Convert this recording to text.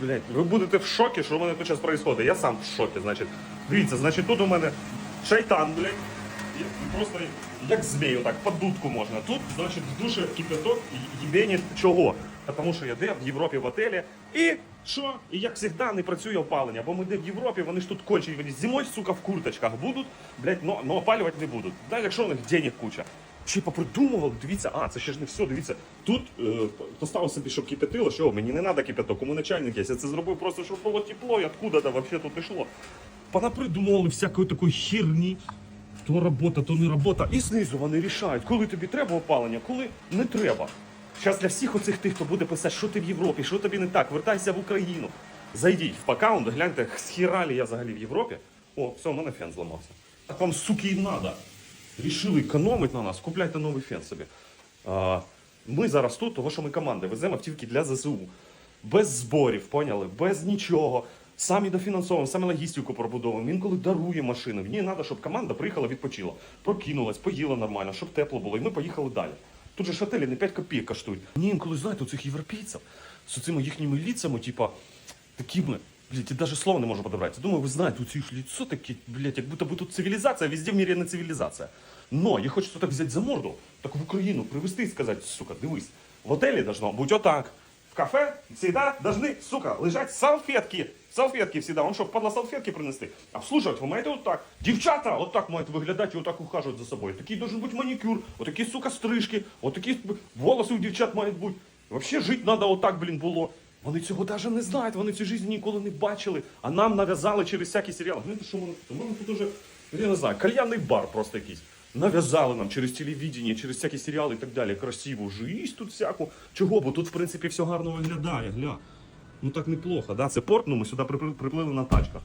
Блять, ви будете в шокі, що в мене тут зараз відбувається. Я сам в шокі, значить. Дивіться, значить, тут у мене шайтан, блядь. І Просто як змію, так, по дудку можна. Тут, значить, в душі кипяток їбенить чого? Тому що я де в Європі в готелі. І що? І як завжди не працює опалення, бо ми де в Європі, вони ж тут кончені, вони зимою, сука, в курточках будуть, блядь, но, но опалювати не будуть. Да, якщо у них денег куча. Чи попридумували, дивіться, а, це ще ж не все, дивіться. Тут е, поставив собі, щоб кипятило, що мені не треба кипяток, кому начальник є. Я це зробив просто, щоб було тепло, і откуда-то вообще тут йшло. Понапридумували всякої такої херні. То робота, то не робота. І знизу вони рішають, коли тобі треба опалення, коли не треба. Зараз для всіх оцих тих, хто буде писати, що ти в Європі, що тобі не так, вертайся в Україну. Зайдіть в аккаунт, гляньте, схіралі я взагалі в Європі. О, все, у мене фен зламався. Так вам, суки, і треба. Рішили економити на нас, купляйте новий фен собі. А, ми зараз тут, тому що ми команда, веземо автівки для ЗСУ. Без зборів, поняли? Без нічого. Самі дофінансовуємо, самі логістику пробудовуємо. Інколи дарує машини. Мені треба, щоб команда приїхала, відпочила, прокинулась, поїла нормально, щоб тепло було, і ми поїхали далі. Тут же ж не 5 копійок коштують. Мені інколи, знаєте, у цих європейців з цими їхніми ліцями, типа, такими, блядь, я даже слова не можу подобрати. Думаю, ви знаєте, у цих лицо таке, блядь, як будто би тут цивілізація, везде в мірі не цивілізація. Но я хочу так взяти за морду, так в Україну привезти і сказати, сука, дивись, в готелі должно бути отак. В кафе всегда должны, сука, лежать салфетки. Салфетки всегда. Вам що, впадло салфетки принести? Обслуживать ви маєте отак. Дівчата отак мають виглядати і отак ухажувати за собою. Такий должен бути манікюр, отакі, сука, стрижки, отакі волоси у дівчат мають бути. Вообще жити треба отак, блін, було. Вони цього навіть не знають, вони цю життя ніколи не бачили, а нам нав'язали через всякі серіали. Знаєте, що вони? У мене тут уже, я не знаю, кальянний бар просто якийсь. Нав'язали нам через телевідення, через всякі серіали і так далі. Красиву жість тут всяку. Чого? Бо тут, в принципі, все гарно виглядає, гля. Ну так неплохо, да? Це порт, ну ми сюди припли- приплили на тачках.